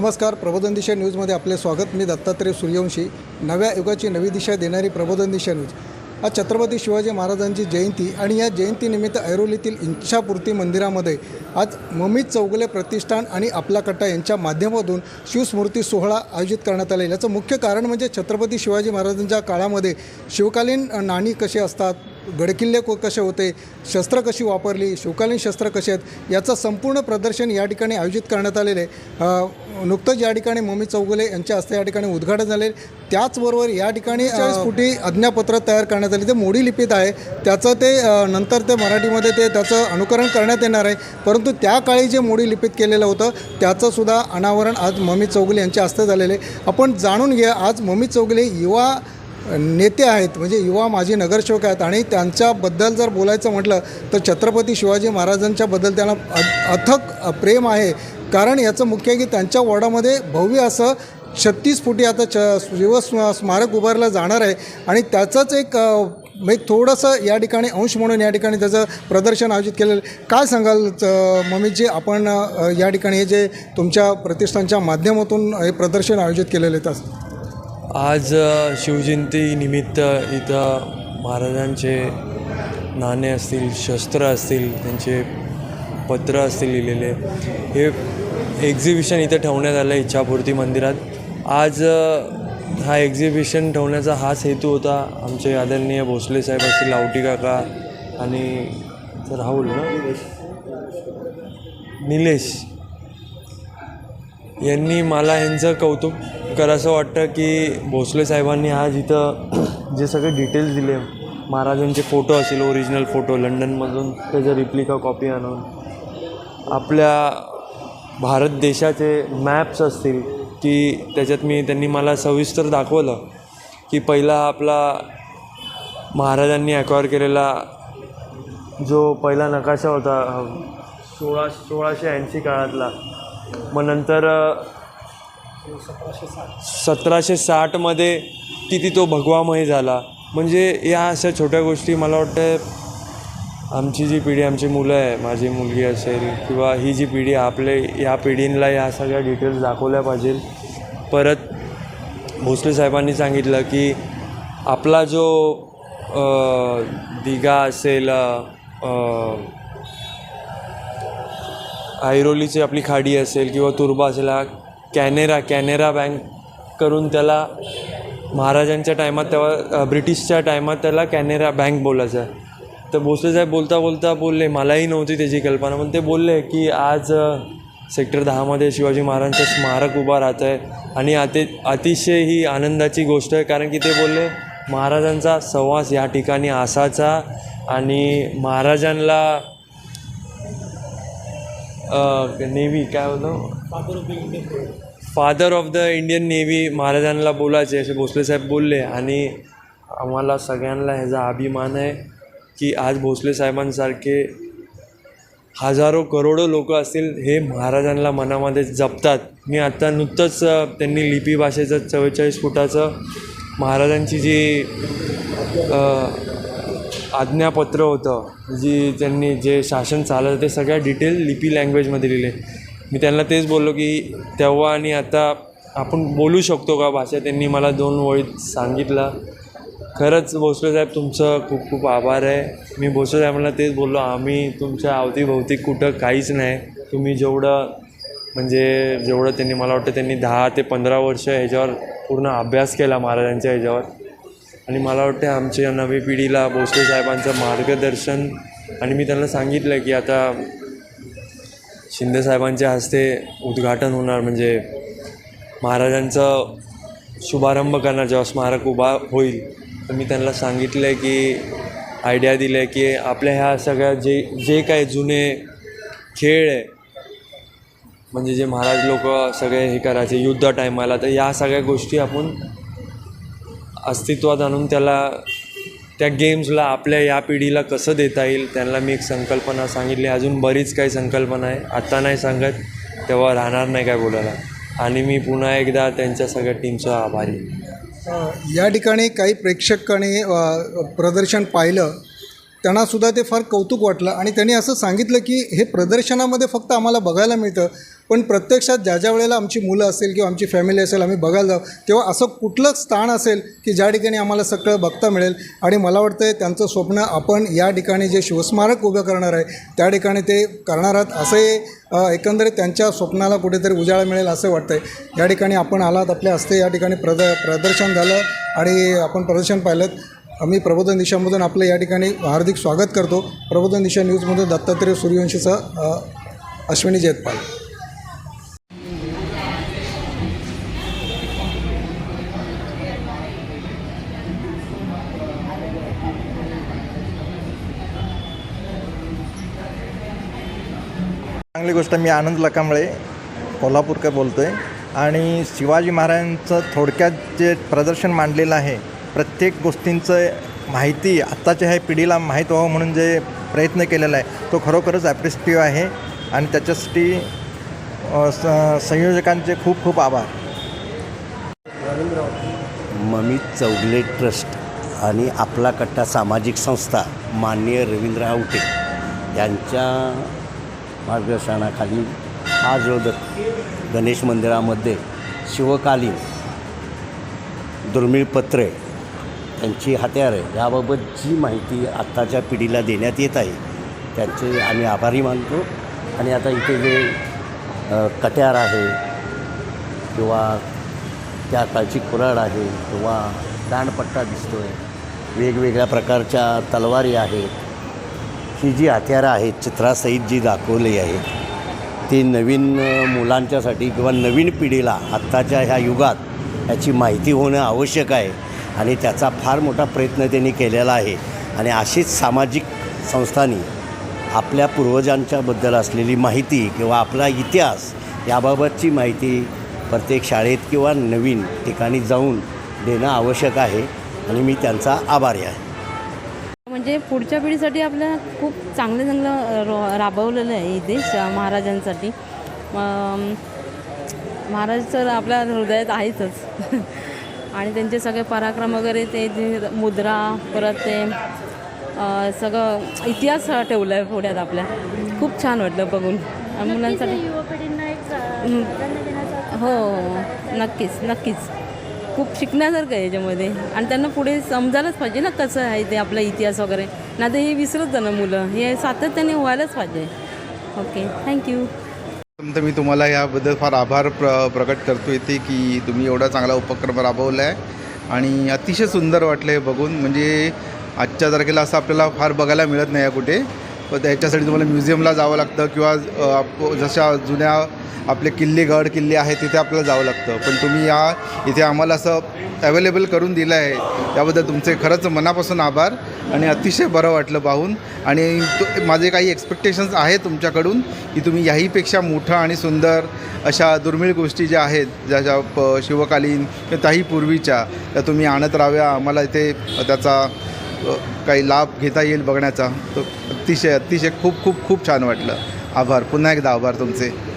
नमस्कार प्रबोधन दिशा न्यूजमध्ये आपले स्वागत. मी दत्तात्रय सूर्यवंशी. नव्या युगाची नवी दिशा देणारी प्रबोधन दिशा न्यूज. आज छत्रपती शिवाजी महाराजांची जयंती आणि या जयंतीनिमित्त ऐरोलीतील इच्छापूर्ती मंदिरामध्ये आज ममित चौगले प्रतिष्ठान आणि आपला कट्टा यांच्या माध्यमातून शिवस्मृती सोहळा आयोजित करण्यात आला. याचं मुख्य कारण म्हणजे छत्रपती शिवाजी महाराजांच्या काळामध्ये शिवकालीन नाणी कसे असतात? गडकिल्ले को कसे होते शस्त्र कशी वापरली शिवकालीन शस्त्र कसे आहेत याचं संपूर्ण प्रदर्शन या ठिकाणी आयोजित करण्यात आलेले नुकतंच या ठिकाणी मम्मी चौगुले यांच्या हस्ते या ठिकाणी उद्घाटन झाले त्याचबरोबर या ठिकाणी चाळीस फुटी आज्ञापत्र तयार करण्यात आले. ते मोडी लिपीत आहे. त्याचं ते नंतर ते मराठीमध्ये ते त्याचं अनुकरण करण्यात येणार आहे. परंतु त्या काळी जे मोडी लिपीत केलेलं होतं त्याचं सुद्धा अनावरण आज मम्मी चौगुले यांच्या हस्ते झालेलं आहे. आपण जाणून घ्या आज मम्मी चौगुले युवा नेते आहेत म्हणजे युवा माजी नगरसेवक आहेत आणि त्यांच्याबद्दल जर बोलायचं म्हटलं तर छत्रपती शिवाजी महाराजांच्याबद्दल त्यांना अ- अथक प्रेम आहे. कारण याचं मुख्य आहे की त्यांच्या वॉर्डामध्ये भव्य असं छत्तीस फुटी आता छ शिव स्म- स्मारक उभारलं जाणार आहे. आणि त्याचंच एक म्हणजे थोडंसं या ठिकाणी अंश म्हणून या ठिकाणी त्याचं प्रदर्शन आयोजित केलेलं आहे. काय सांगाल मम्मीजी आपण या ठिकाणी हे जे तुमच्या प्रतिष्ठानच्या माध्यमातून हे प्रदर्शन आयोजित केलेलं आहे त्याचं? आज शिवजयंतीनिमित्त इथं महाराजांचे नाणे असतील शस्त्र असतील त्यांचे पत्र असतील लिहिलेले हे एक्झिबिशन इथं ठेवण्यात आलं आहे इच्छापूर्ती मंदिरात. आज हा एक्झिबिशन ठेवण्याचा हाच हेतू होता आमचे आदरणीय भोसले साहेब असतील लावटी काका आणि राहुल ना? निलेश. यांनी मला यांचं कौतुक करावंसं वाटतं की भोसले साहेबांनी आज इथं जे सगळे डिटेल्स दिले महाराजांचे फोटो असेल ओरिजिनल फोटो लंडनमधून त्याचं रिप्लिका कॉपी आणून. आपल्या भारत देशाचे मॅप्स असतील की त्याच्यात मी त्यांनी मला सविस्तर दाखवलं की पहिला आपला महाराजांनी ॲक्वायर केलेला जो पहिला नकाशा होता सोळा सोळाशे ऐंशी काळातला मग नंतर सतराशे साठमध्ये किती तो भगवामय झाला. म्हणजे या अशा छोट्या गोष्टी मला वाटतं आमची जी पिढी आमची मुलं आहे माझी मुलगी असेल किंवा ही जी पिढी आपले या पिढींना या सगळ्या डिटेल्स दाखवल्या पाहिजे. परत भोसले साहेबांनी सांगितलं की आपला जो दिघा असेल ऐरोलीची आपली खाडी असेल किंवा तुर्बा असेल हा कॅनेरा कॅनेरा बँक करून त्याला महाराजांच्या टायमात तेव्हा ब्रिटिशच्या टायमात त्याला कॅनेरा बँक बोलायचं. तर भोसले साहेब बोलता बोलता बोलले मलाही नव्हती त्याची कल्पना. पण ते बोलले की आज सेक्टर दहामध्ये शिवाजी महाराजांचं स्मारक उभा राहतं आहे आणि अति अतिशय ही आनंदाची गोष्ट आहे. कारण की ते बोलले महाराजांचा सहवास या ठिकाणी असाचा आणि महाराजांना नेव्ही काय होतं father of the Indian navy महाराजांना बोलायचे असे भोसले साहेब बोलले. आणि आम्हाला सगळ्यांना ह्याचा अभिमान आहे की आज भोसले साहेबांसारखे हजारो करोडो लोक असतील हे महाराजांना मनामध्ये जपतात. मी आत्ता नुकतंच त्यांनी लिपी भाषेचं चव्वेचाळीस फुटाचं महाराजांची जी आज्ञापत्र होतं. जी त्यांनी जे शासन चाललं ते सगळ्या डिटेल लिपी लँग्वेजमध्ये लिहिले. मी त्यांना तेच बोललो की तेव्हा आणि आता आपण बोलू शकतो का भाषा? त्यांनी मला दोन ओळीत सांगितलं. खरंच भोसले साहेब तुमचं खूप खूप आभार आहे. मी भोसले साहेबांना तेच बोललो आम्ही तुमच्या अवतीभोवती कुठं काहीच नाही. तुम्ही जेवढं म्हणजे जेवढं त्यांनी मला वाटतं त्यांनी दहा ते पंधरा वर्ष ह्याच्यावर पूर्ण अभ्यास केला महाराजांच्या ह्याच्यावर. आणि मला वाटते आमच्या नवी पिढीला भोसले साहेबांचं मार्गदर्शन आणि मी त्यांना सांगितलं की आता शिंदे साहेबांच्या हस्ते उद्घाटन होणार म्हणजे महाराजांचं शुभारंभ करणार जेव्हा स्मारक उभा होईल. तर मी त्यांना सांगितलं आहे की आयडिया दिलं आहे की आपल्या ह्या सगळ्या जे जे काही जुने खेळ आहे म्हणजे जे महाराज लोक सगळे हे करायचे युद्ध टायमाला तर या सगळ्या गोष्टी आपण अस्तित्वात आणून त्याला त्या गेम्सला आपल्या या पिढीला कसं देता येईल त्यांना मी एक संकल्पना सांगितली. अजून बरीच काही संकल्पना आहे. आत्ता नाही सांगत तेव्हा राहणार नाही काय बोलायला. आणि मी पुन्हा एकदा त्यांच्या सगळ्या टीमचा आभारी आहे. या ठिकाणी काही प्रेक्षकांनी प्रदर्शन पाहिलं त्यांनासुद्धा ते फार कौतुक वाटलं. आणि त्यांनी असं सांगितलं की हे प्रदर्शनामध्ये फक्त आम्हाला बघायला मिळतं. पण प्रत्यक्षात ज्या ज्या वेळेला आमची मुलं असेल किंवा आमची फॅमिली असेल आम्ही बघायला जाऊ तेव्हा असं कुठलं स्थान असेल की ज्या ठिकाणी आम्हाला सगळं बघता मिळेल. आणि मला वाटतं आहे त्यांचं स्वप्न आपण या ठिकाणी जे शिवस्मारक उभं करणार आहे त्या ठिकाणी ते करणार आहात असे एकंदरीत त्यांच्या स्वप्नाला कुठेतरी उजाळा मिळेल असं वाटतं आहे या ठिकाणी आपण आलात आपल्या हस्ते या ठिकाणी प्रद प्रदर्शन झालं आणि आपण प्रदर्शन पाहिलं आम्ही प्रबोधन दिशामधून आपलं या ठिकाणी हार्दिक स्वागत करतो. प्रबोधन दिशा न्यूजमधून दत्तात्रय सूर्यवंशीचा अश्विनी जयतपाल. चांगली गोष्ट मी आनंद लकांबळे कोल्हापूरकर बोलतो आहे आणि शिवाजी महाराजांचं थोडक्यात जे प्रदर्शन मांडलेलं आहे प्रत्येक गोष्टींचं माहिती आत्ताच्या ह्या पिढीला माहीत व्हावं म्हणून जे प्रयत्न केलेला आहे तो खरोखरच ॲप्रिसिटिव्ह आहे. आणि त्याच्यासाठी स संयोजकांचे खूप खूप आभार. ममित चौगले ट्रस्ट आणि आपला कट्टा सामाजिक संस्था माननीय रवींद्र आवटे यांच्या मार्गदर्शनाखाली हा जो द गणेश मंदिरामध्ये शिवकालीन दुर्मिळ पत्रे त्यांची हत्यारे याबाबत जी माहिती आत्ताच्या पिढीला देण्यात येत आहे त्यांचे आम्ही आभारी मानतो. आणि आता इथे जे कट्यार आहे किंवा त्या काळची कुऱ्हाड आहे किंवा दांडपट्टा दिसतो आहे वेगवेगळ्या प्रकारच्या तलवारी आहेत. ही जी हत्यारं आहेत चित्रासहित जी दाखवली आहेत ती नवीन मुलांच्यासाठी किंवा नवीन पिढीला आत्ताच्या ह्या युगात याची माहिती होणं आवश्यक आहे आणि त्याचा फार मोठा प्रयत्न त्यांनी केलेला आहे. आणि अशीच सामाजिक संस्थांनी आपल्या पूर्वजांच्याबद्दल असलेली माहिती किंवा आपला इतिहास याबाबतची माहिती प्रत्येक शाळेत किंवा नवीन ठिकाणी जाऊन देणं आवश्यक आहे. आणि मी त्यांचा आभारी आहे. म्हणजे पुढच्या पिढीसाठी आपल्या खूप चांगलं चांगलं रो राबवलेलं आहे इथे महाराजांसाठी. महाराज तर आपल्या हृदयात आहेतच. आणि त्यांचे सगळे पराक्रम वगैरे ते मुद्रा परत ते सगळं इतिहास ठेवला आहे पुढ्यात आपल्या. खूप छान वाटलं बघून. मुलांसाठी प्राधान्य देण्याचा हो. नक्कीच नक्कीच. खूप शिकण्यासारखं आहे याच्यामध्ये. आणि त्यांना पुढे समजायलाच पाहिजे ना कसं आहे ते आपला इतिहास वगैरे. नाही तर हे विसरत जाणं मुलं. हे सातत्याने व्हायलाच पाहिजे. ओके थँक्यू तर मी तुम्हाला याबद्दल फार आभार प्र प्रकट करतो येते की तुम्ही एवढा चांगला उपक्रम राबवला आहे आणि अतिशय सुंदर वाटलं हे बघून. म्हणजे आजच्या तारखेला असं आपल्याला फार बघायला मिळत नाही आहे कुठे. त्याच्यासाठी तुम्हाला म्युझियमला जावं लागतं किंवा आप- जशा जुन्या आपले किल्ले गड किल्ले आहेत तिथे आपल्याला जावं लागतं. पण तुम्ही या इथे आम्हाला असं अवेलेबल करून दिलं आहे. त्याबद्दल तुमचे खरंच मनापासून आभार आणि अतिशय बरं वाटलं पाहून. आणि माझे काही एक्सपेक्टेशन्स आहेत तुमच्याकडून की तुम्ही याहीपेक्षा मोठं आणि सुंदर अशा दुर्मिळ गोष्टी ज्या आहेत ज्या प शिवकालीन किंवा त्याही पूर्वीच्या त्या तुम्ही आणत राहाव्या. आम्हाला इथे त्याचा काही लाभ घेता येईल बघण्याचा. तो अतिशय अतिशय खूप खूप खूप छान वाटलं. आभार. पुन्हा एकदा आभार तुमचे.